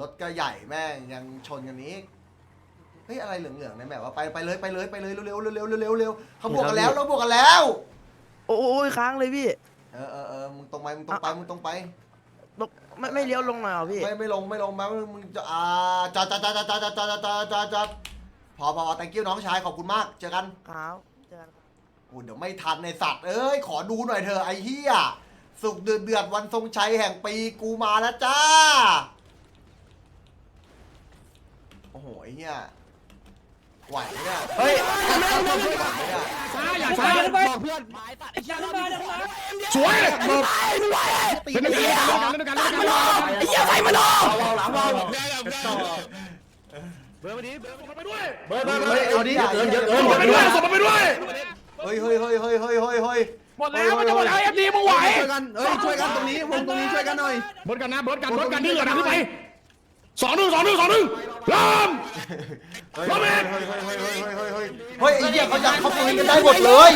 รถก็ใหญ่แม่งยังชนกันนี้เฮ้ยอะไรเหลืองๆในแบบว่าไปไปเลยไปเลยไปเลยเร็วๆเร็วๆเร็วๆเร็วๆเขาบวกกันแล้วเราบวกกันแล้ว โอ้ยค้างเลยพี่เออเออเออมึงตรงไปมึงตรงไปมึงตรงไปตกไม่ไม่เลี้ยวลงหน่อยเหรอพี่ไม่ไม่ลงไม่ลงมามึงจะอ่าจอดจอดจอดจอดจอดจอดจอดจอดจอดจอดพอพอ thank you น้องชายขอบคุณมากเจอกันครับเจอกันครับโอ้เดี๋ยวไม่ทันในสัตว์เอ้ยขอดูหน่อยเถอะไอ้เหี้ยสุกเดือดเดือดวันทรงชัยแห่งปีกูมาแล้วจ้าโอ้โหไอ้เหี้ยไหวไหมเนี่ยเฮ้ยไหวไหมเนี่ยช้าอย่าช้าบอกเพื่อนสวยบอกเล่นด้วยกันเล่นด้วยกันเล่นด้วยกันเล่นด้วยกันไอ้เหี้ยไฟมันออกเบอร์มาดิเบอร์ไปด้วยเฮ้ยเอาดิเกินเยอะเกินส่งไปด้วยส่งไปด้วยเฮ้ยเฮ้ยเฮ้ยเฮ้ยเฮ้ยเฮ้ยเฮ้ยหมดแล้วมันจะหมดแล้วเอฟดีมึงไหวช่วยกันเอ้ยช่วยกันตรงนี้วงตรงนี้ช่วยกันหน่อยเบิร์ดกันนะเบิร์ดกันเบิร์ดกันดื้อนะขึ้นไป สองหนึ่งสองหนึ่งสองหนึ่งเริ่มเริ่มเฮ้ยไอ้เหี้ยเขาจะเขาปืนกันได้หมดเลย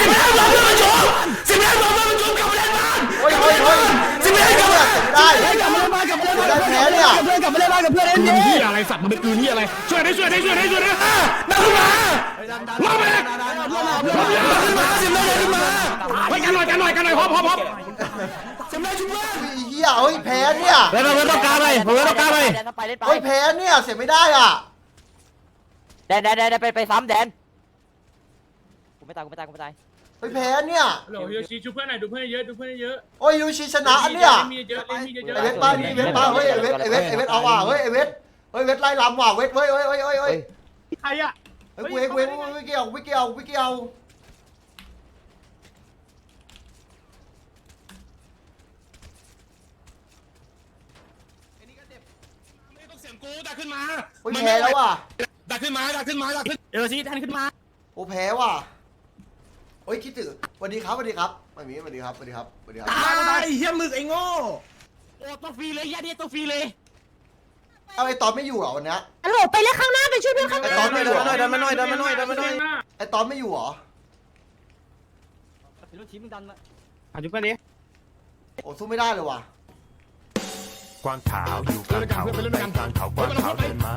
สิบเอ็ดล้มเริ่มจบสิบเอ็ดล้มเริ่มจบกลับมาเล่นบ้านเฮ้ยเฮ้ยเฮ้ยสิบเอ็ดกลับมาได้กลับมาเล่นบ้านกลับมาเล่นบ้านกับมาเล่นบเพื่อนกลับมาเล่นบ้านกับเพื่อนเอ็นดีอะไรสัตว์มันเป็นปืนที่อะไรช่วยได้ช่วยได้ช่วยได้ช่วยได้อะดันขึ้นมาเริ่มเองเริ่มเองขึ้นมาสิบเอ็ดขึ้นมาไปกันหน่อยกันหน่อยกันหน่อยฮอปฮอปฮอปสิบเอ็ดชุบเพื่อน ยเฮ้ยแพ้เนี่ยเล่นมาต้องการไปผมต้องการไปแดนไปเล่นไปเฮ้ยแพ้เนี่ยเสียไม่ได้อะแดนแดนแดนไปไปซ้ำแดนกูไม่ตายกูไม่ตายกูไม่ตายเฮ้ยแพ้เนี่ยฮัลโหลฮิโรชิชูเพื่อนหน่อยดูเพื่อนเยอะดูเพื่อนเยอะโอ้ยยูชิชนะอันเนี่ยล่มีเยอะเล่นมีเยอะไอเวทป้านี่เวทป้าเฮ้ยไอเวทไอเวทไอเวทเอาว่ะเฮ้ยไอเวทเฮ้ยเวทไล่ลำว่ะเวทเฮ้ยเฮ้ยเฮ้ยเฮ้ยเฮ้ยใครอะเฮ้ยกูเองกูเองไม่เกี่ยวไม่เกี่ยวไม่เกี่ยว ไม่ต้องเสียง กูดักขึ้นมาเฮ้ยแพ้แล้วว่ะดักขึ้นมาดักขึ้นมาดักขึ้นเออซีแทนขึ้นมาโอ้แพ้ว่ะโอ้ยคิดถึงสวัสดีครับสวัสดีครับไม่มีสวัสดีครับสวัสดีครับสวัสดีครับไอ้เหี้ยมึกไอ้โง่โอ้ตัวฟรีเลยยัดเดียตัวฟรีเลยเอาไอตอนไม่อยู่เหรอวันเนี้ยฮัลโหลไปเลยข้างหน้าไปช่วยเพื่อนข้างหไอน้าตอนไม่อยู่เหรอดันมาหน่อยดันมาหน่อยดันมาหน่อยไอตอนไม่อยู่เหรอเป็นรุ่นทีมมึงดันมาอะจุ๊บกันดิโอ้สู้ไม่ได้เลยว่ะ กวางขาวอยู่กลางเขาไปกลางเขากวางขาวเดินมา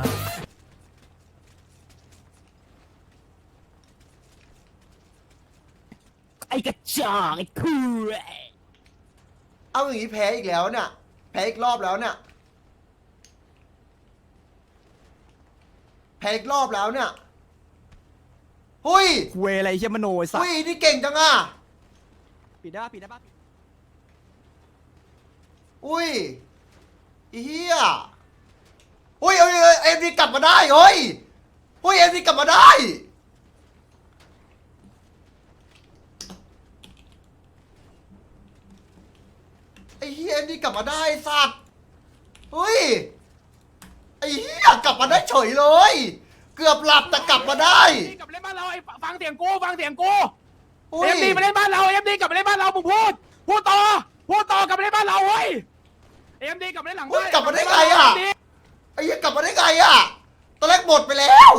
ไอ้กระจอกไอ้คู่เอาอย่างนี้แพ้อีกแล้วเนี่ยแพ้อีกรอบแล้วเนี่ยแพ้อีกรอบแล้วเนี่ยหุ้ยคุยอะไรเชี่ยมโนไอ้สัสหุ้ยนี่เก่งจังอะปิดได้ปิดได้ปะอุ้ย อีเฮียอุ้ยเอ้ยเอ้ยเอ็มดีกลับมาได้เฮ้ยอุ้ยเอ็มดีกลับมาได้ไอ้เฮียเอ็มดีกลับมาได้สัตว์เฮ้ยไอ้เฮียกลับมาได้เฉยเลย เกือบหลับแต่กลับมาได้กลับเล่นบ้านเราไอ้ฟังเสียงกูฟังเสียงกูอุ้ยเอ็มดีมาเล่นบ้านเราเอ็มดีกลับมาเล่นบ้านเรามึงพูดพูดต่อพูดต่อกลับมาเล่นบ้านเราเฮ้ย เอ็มดีกลับมาเล่นหลังอุ้ยบ้านกลับมาได้ไงอะไอ้เฮียกลับมาได้ไงอะ ตอนแรกหมดไปแล้ว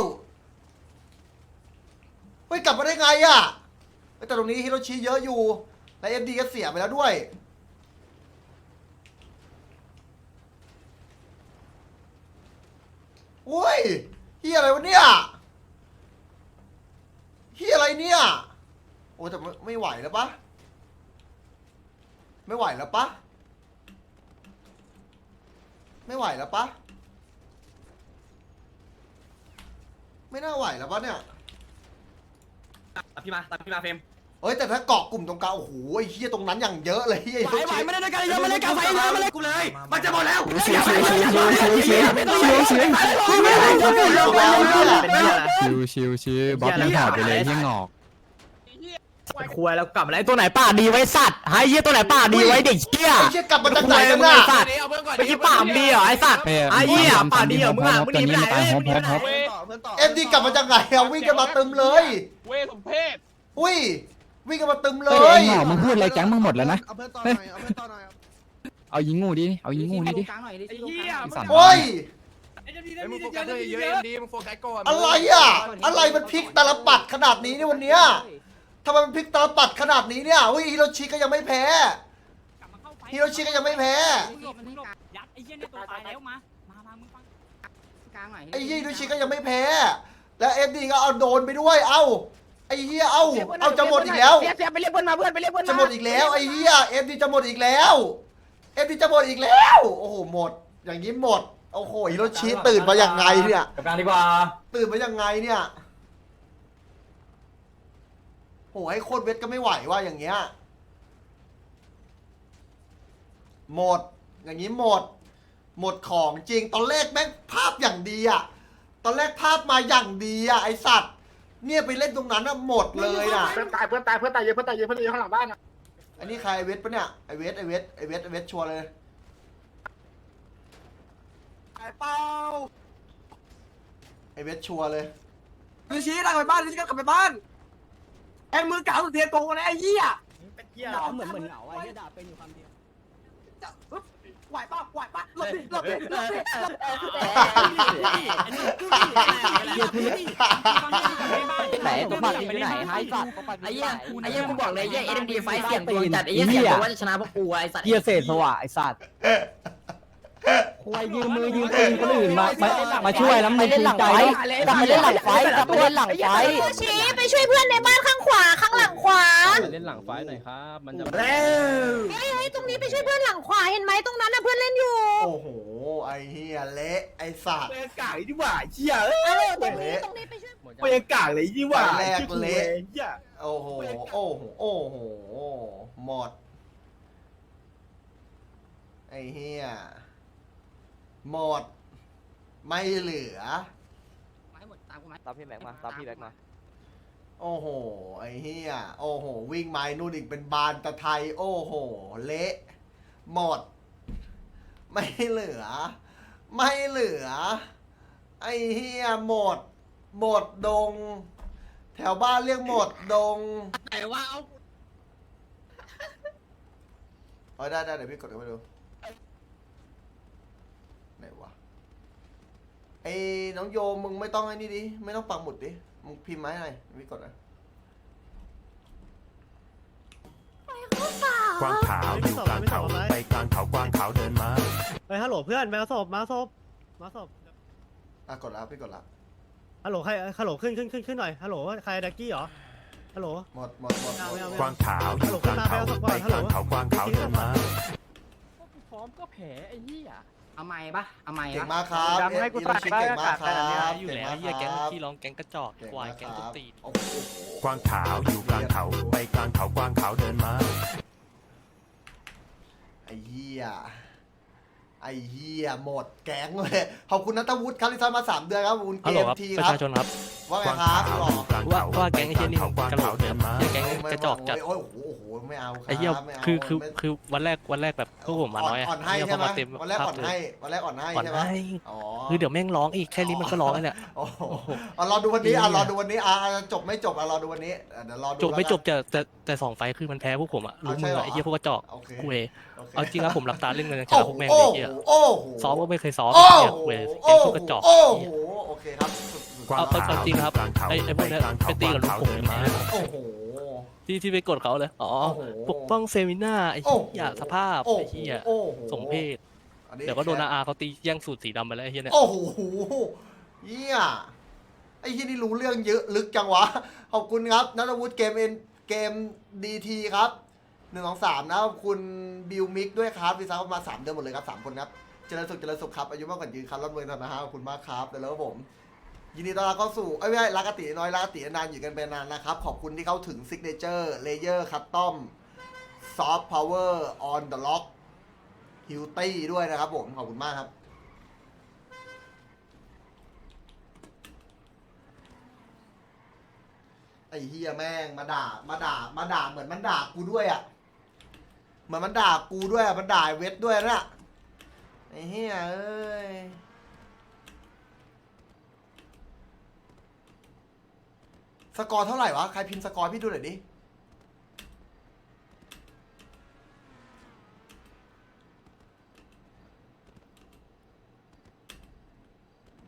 เฮ้ยกลับมาได้ไงอะเฮ้ยแต่ตรงนี้ฮิโรชิเยอะอยู่ และเอ็มดีก็เสียไปแล้วด้วย โอ้ยเฮียอะไรวะเนี่ยเฮียอะไรเนี่ย โอ้แต่ไม่ไม่ไหวแล้วปะ ไม่ไหวแล้วปะ ไม่ไหวแล้วปะไม่น่าไหวแล้วปะเนี่ยพี่มาตามพี่มาเฟรมเฮ้ยแต่ถ้าเกาะกลุ่มตรงกลางโอ้โหไอ้เฮียตรงนั้นอย่างเยอะเลยเฮียไหวไหวไม่ได้ด้วยกันเยอะมาเล่นกับไฟเยอะมาเล่นกูเลย มันจะหมดแล้วเสียงเสียงเสียงเสียงเสียงเสียงเสียงเสียงชิวชิวชิวบ๊อบยังถอดไปเลยที่งอก คุยแล้วกลับมาไอ้ตัวไหนป่าดีไว้สัตว์ไอ้เหี้ยตัวไหนป่าดีไว้เด็กเหี้ย ไอ้เฮียกลับมาจากไหนกันน่ะสัตว์ไม่ใช่ป่ามดีเหรอไอ้สัตว์เป้ไอ้เหี้ยป่าดีเหรอมึงอะมึงหนีไปไหนตอนนี้มึมันงหนีตายไปไหนฮอปฮอปเอ็มดีกลับมาจากไหนอะวิ่งกันมาตึมเลย เวสมเพศอุ้ย วิ่งกันมาตึมเลเฮ้ยย ไอ้หงอกมึงพูดอะไรแก๊งมึงหมดแล้วนะเอาเพื่อนต่อหน่อยเอาเพื่อนต่อหน่อยเอายิงงูดิเอายิงงูนี่ดิ ไอ้เหี้ยสั่นโอ้ยมึงโฟกัสเยอะเอ็มดีมึงโฟกัสก่อนอะไรอะ อะไรมันพลิกตาลปัดขนาดนี้เนี่ยวันเนี้ย ทำไมมันพลิกตาลปัดขนาดนี้เนี่ยอุ้ยฮิโรชิก็ยังไม่แพ้ฮิโรชิก็ยังไม่แพ้ยัดไอ้เหี้ยเนี่ยตัวตายแล้วมา มามามึงฟังกลางหน่อยไอ้เฮียดูชิก็ยังไม่แพ้ แล้วเอ็มดีก็เอาโดนไปด้วย เอ้าไอ้เฮียเอ้าเอาจะหมดอีกแล้ว เสียเสียไปเรียกเพื่อนมาเพื่อนไปเรียกเพื่อนจะมาหมดอีกแล้วไอ้เฮียเอ็มดีจะหมดอีกแล้วเอ็มดีจะหมดอีกแล้ว โอ้โหหมด อย่างนี้หมดโอ้โหฮิโรชิตื่นมาอย่างไงเนี่ยกับการดีกว่า ตื่นมายังไงเนี่ยโหให้โคตรเวทก็ไม่ไหวว่าอย่างเงี้ยหมด อย่างนี้หมด หมดของจริงตอนแรกแม่งภาพอย่างดีอะตอนแรกภาพมาอย่างดีอะไอสัตว์ เนี่ยไปเล่นตรงนั้นอะหมดเลยน่ะเพื่อนตายเพื่อนตายเพื่อนตายเยอะเพื่อนตายเยอะเพื่อนตายเยอะข้างหลังบ้านอะอันนี้ใครไอเวทปะเนี่ยไอเวทไอเวทไอเวทไอเวทชัวร์เลยไอ้เป้าไอเวทชัวร์เลยดูชี้กลับไปบ้านดูชี้กลับไปบ้าน ไอ้มือเก่าสุดเทียนโกงนะไอ้เหี้ยเหมือนเหมือนเหงาไอ้เหี้ยด่าเป็นอยู่คำเดียวไหวป่ะไหวป่ะหลบดิหลบดิหลบดิไหนตัวปัดอยู่ไหนไอ้สัตว์ตัวปัดไอ้อยู่เหี้ยไหนไอ้เหี้ยกูบอกเลยไอ้เหี้ยเอ็มดีไฟเสียงดวงจัดไอ้เหี้ยเสียงดวงว่าจะชนะพวกกูไอ้สัตว์เหี้ยเศษสว่ะไอ้สัตว์ ควายยืมมือยืมตีนคนอื่นมามามาช่วยแล้วไปมึงเล่นหลังไฟกลับไปเล่นหลังไฟกลับไปเล่นหลังไฟชี้ไปช่วยเพื่อนในบ้านข้างขวาข้างหลังขวาเล่นหลังไฟหน่อยครับ มันจะเร็วเฮ้ยเฮ้ยตรงนี้ไปช่วยเพื่อนหลังขวาเห็นไหมตรงนั้นน่ะเพื่อนเล่นอยู่ โอ้โห ไอเฮียเละไอสัตว์ เปย์กากดีกว่าเหี้ยเอ้ยเออตรงนี้ตรงนี้ไปช่วยเปย์กากเลยดีกว่าเหี้ยโอ้โห โอ้โห โอ้โห หมด ไอเฮีย หมด ไม่เหลือตามพี่แม็กมาตามพี่แม็กมา โอ้โห ไอเฮียโอ้โห วิ่งไม้นู่นอีกเป็นบานตะไทย โอ้โห เละ หมด ไม่เหลือ ไม่เหลือ ไอเฮียหมด หมดดง แถวบ้านเรียกหมดดงแต่ว่าเอา เอาได้ได้เดี๋ยวพี่กดเข้าไปดู ไหนวะไอ้น้องโยมมึงไม่ต้องไอ้นี่ดิไม่ต้องปักหมุดดิมึงพิมพ์มาให้หน่อยพี่กดนะกวางขาวอยู่กลางเขาไปกลางเขากวางขาวเดินมาเฮ้ยฮัลโหลเพื่อนมาศพมาศพมาศพอะกดแล้วพี่กดแล้วฮัลโหลใครฮัลโหลขึ้นขึ้นขึ้นขึ้นหน่อยฮัลโหลใครดักกี้เหรอฮัลโหลหมดหมดหมดหมดไม่เอาไม่กวางขาวอยู่กลางเขาไปกลางเขากวางขาวเดินมาพร้อมก็แผลไอ้เหี้ย เอาไม้ปะเอาไม้เก่งปะมากครับเอ็มโรชิเก่งมากครับอยู่เก่งแล้วมากเฮียคแก๊งรับที่ร้องแก๊งกระจอกเก่งควายมากแก๊งคตุ๊รับตีนโอ้โหกวางขาวอยู่กลางเขาไปกลางเขากวางขาวเดินมาไอ้เหี้ยไอ้เหี้ยหมดแก๊งเลยขอบคุณนัทวุฒิครับที่ซ้อนมาสามเดือนครับขอบคุณเกฮัลโหลมครับทีประครับชาชนครับ ว่าไงกวางครัขาบวหล่ออยู่กลางว่าเขาว่าไปแก๊งไอ้กเฮีลายงนี่เขากวางกระโหลขาวกเดินมาเฮียแก๊งกระจอกจัดโอ้ยโอ้โหโอ้โหไม่เอาครับไอ้เฮียไม่เอาคือคือไม่คือวันแรกวันแรกแบบพวกผมมาน้อยอ่อนให้เฮียใช่พอไหมมาเต็มวันแรกอ่อนภาพให้วันแรกอ่อนให้อ่อนใช่ไหมให้อ๋อคือเดี๋ยวแม่งร้องอีกแค่นี้มันก็ร้องแล้วเนี่ยโอ้โหอะรอดูวันนี้อะรอดูวันนี้อะอะจบไม่จบอะรอดูวันนี้อะเดี๋ยวรอดูจบไม่แล้วจกันบแต่แต่แต่สองไฟล์คือมันแพ้พวกผมอะรู้เอาใช่มือเหรออะไอ้เฮียพวกกระจอกโอเคกูเอโอเคเอาจริงแล้วผมหลับตาเล่นเงินชโอ้นะโหพวกแม่งโอ้เลยโหเฮียโอ้โหซ้อมก็ไม่เคยซ้อมโอ้เฮียโหเว้ยแก๊โอ้งโหพวกกระจอกโอ้เหี้โหยโอเคครับ สุดๆกวางเอาเอาขาวจริงอยู่ครับกลางเขาไอ้ไอ้พไปวกเนี้ยกลางเขาไปตีกวางกับลูกขาวผมเดินเลยมานะโอ้โห ที่ที่ไปกดเขาเลยอ๋อโอ้โหปกป้องเซมิน่าไอ้โอ้โห เหี้ยสภาพโอ้ไอ้โหเหี้ยโอ้โหสมเพศอันนี้เดี๋ยวก็โดนอาอาเขาตีแย่งสูตรสีดำไปแล้วไอ้เหี้ยเนี่ยโอ้โหเยี่ยไอ้ที่นี่รู้เรื่องเยอะลึกจังวะ ขอบคุณครับนัทวุฒิเกมเอ็นเกมดีทีครับหนึ่งสองสามนะขอบคุณบิวมิกด้วยครับวีซ่าเข้ามาสามเดือนหมดเลยครับสามคนครับเจริญสุขเจริญสุขครับอายุมากกว่ายืนครับรับเงินนะฮะขอบคุณมากครับแต่แล้วผม ยินดีต้อนรับเข้าสู่เอ้ยไม่ใช่รักกติน้อยรักกตินานอยู่กันเป็นนานนะครับ ขอบคุณที่เข้าถึงซิกเนเจอร์เลเยอร์คัตตอมซอฟต์พาวเวอร์ออนเดอะล็อกฮิวตี้ด้วยนะครับผม ขอบคุณมากครับ ไอ้เฮียแม่งมาด่ามาด่ามาด่าเหมือนมันด่ากูด้วยอะเหมือนมันด่ากูด้วยอะมันด่าเวทด้วยนะไอ้เฮียเอ้ย สกอร์เท่าไหร่วะ ใครพิมพ์สกอร์พี่ดูหน่อยดิ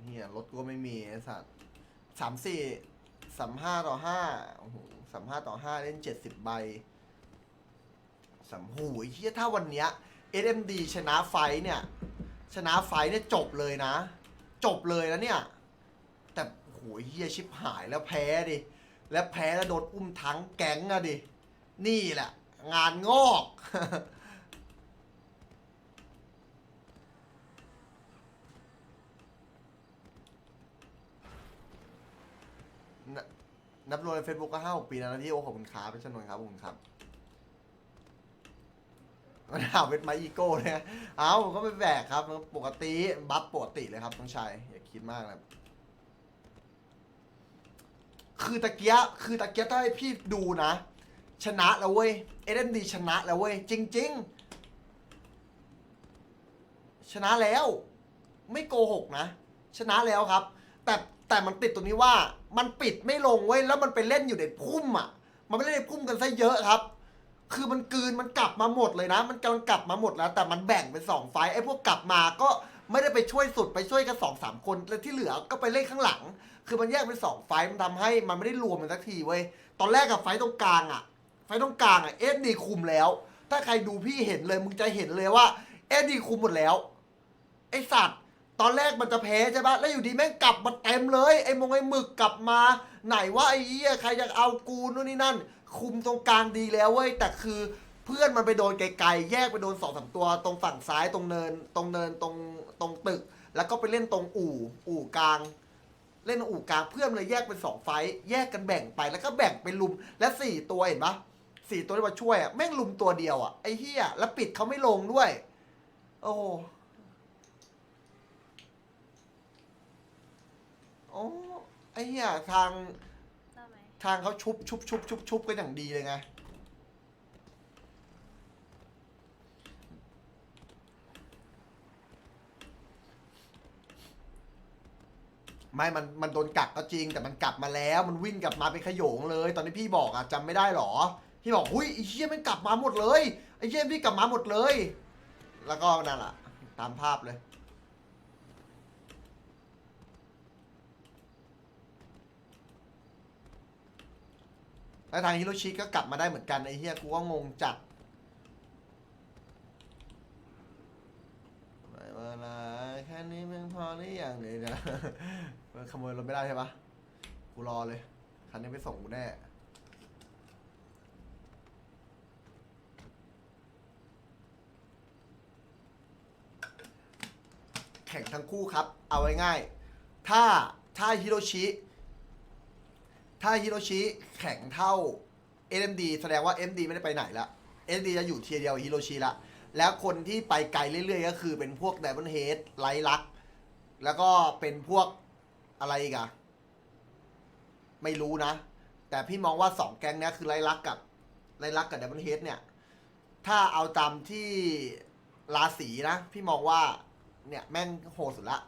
เฮียรถกูก็ไม่มีไอ้สัตว์สามสี่สามห้าต่อห้าโอ้โหสามห้าต่อห้าเล่นเจ็ดสิบใบสามหูยเฮียถ้าวันเนี้ย SMD ชนะไฟเนี่ย ชนะไฟเนี่ยจบเลยนะ จบเลยนะเนี่ย เฮียชิบหายแล้วแพ้ดิ แล้วแพ้แล้วโดนอุ้มทั้งแก๊งอะดิ นี่แหละ งานงอก นับรวมในเฟซบุ๊กก็ห้าหกปีแล้วนะพี่โอ้ขอบคุณครับเป็นชนวนครับขอบคุณครับมันหาเวทไมอีโก้เนี่ยเอ้าก็ไม่แบกครับ ปกติ บัฟปกติเลยครับต้องใช้อย่าคิดมากเลย คือตะเกียะคือตะเกียะถ้าให้พี่ดูนะ ชนะแล้วเว้ยเอ็มดีชนะแล้วเว้ย จริง ๆ ชนะแล้ว ไม่โกหกนะ ชนะแล้วครับ แต่แต่มันติดตรงนี้ว่ามันปิดไม่ลงเว้ยแล้วมันไปเล่นอยู่ในพุ่มอะ มันไม่เล่นในพุ่มกันซะเยอะครับคือมันกลืนมันกลับมาหมดเลยนะ มันกำลังกลับมาหมดแล้ว แต่มันแบ่งเป็นสองไฟไอ้พวกกลับมาก็ ไม่ได้ไปช่วยสุดไปช่วยกันสองสามคน แล้วที่เหลือก็ไปเล่นข้างหลัง คือมันแยกเป็นสองไฟล์มันทำให้มันไม่ได้รวมกันสักทีเว้ยตอนแรกกับไฟล์ตรงกลางอะไฟล์ตรงกลางอะเอสดีคุมแล้ว ถ้าใครดูพี่เห็นเลยมึงจะเห็นเลยว่าเอสดีคุมหมดแล้ว ไอสัตว์ ตอนแรกมันจะแพ้ใช่ปะแล้วอยู่ดีแม่งกลับมาเต็มเลย ไอ้มงไอ้หมึกกลับมา ไหนว่าไอ้เหี้ยใครจะเอากูนู่นนี่นั่น คุมตรงกลางดีแล้วเว้ยแต่คือ เพื่อนมันไปโดนไกลๆ แยกไปโดนสองสามตัว ตรงฝั่งซ้ายตรงเนิน ตรงเนินตรงตรงตึก แล้วก็ไปเล่นตรงอู่ อู่กลาง เล่นตรงอู่กลางเพื่อนมันเลยแยกเป็นสองไฟท์แยกกันแบ่งไปแล้วก็แบ่งเป็นลุมและสี่ตัวเห็นปะสี่ตัวที่มาช่วยอะแม่งลุมตัวเดียวอะไอ้เหี้ยแล้วปิดเขาไม่ลงด้วย โอ้โหโอ้ไอ้เหี้ยทางทางเขาชุบชุบชุบชุบชุบกันอย่างดีเลยไง ไม่มันมันโดนกักก็จริง แต่มันกลับมาแล้วมันวิ่งกลับมาเป็นขโยงเลย ตอนที่พี่บอกอะจำไม่ได้หรอ พี่บอกหุยไอ้เชี่ยมันกลับมาหมดเลยไอ้เชี่ยพี่กลับมาหมดเลย แล้วก็นั่นแหละตามภาพเลย แล้วทางฮิโรชิก็กลับมาได้เหมือนกันไอ้เฮียกูก็งงจัดไม่เวลาแค่นี้มึงพอหรือยังเลยนะ มันขโมยรถไม่ได้ใช่ปะกูรอเลย คันนี้ไปส่งกูแน่ แข่งทั้งคู่ครับ เอาไว้ง่าย ถ้าถ้าฮิโรชิ ถ้าฮิโรชิแข่งเท่า NMD แสดงว่า MD ไม่ได้ไปไหนละ NMD จะอยู่เทียเดียวฮิโรชิละ แล้วคนที่ไปไกลเรื่อยๆ ก็คือเป็นพวก Diamond Head ไลลัก แล้วก็เป็นพวก อะไรอีกอะไม่รู้นะ แต่พี่มองว่าสองแก๊งเนี้ยคือไลลักกับไลลักกับเดบันเฮดเนี่ย ถ้าเอาตามที่ราศีนะ พี่มองว่าเนี่ยแม่งโหดสุดละ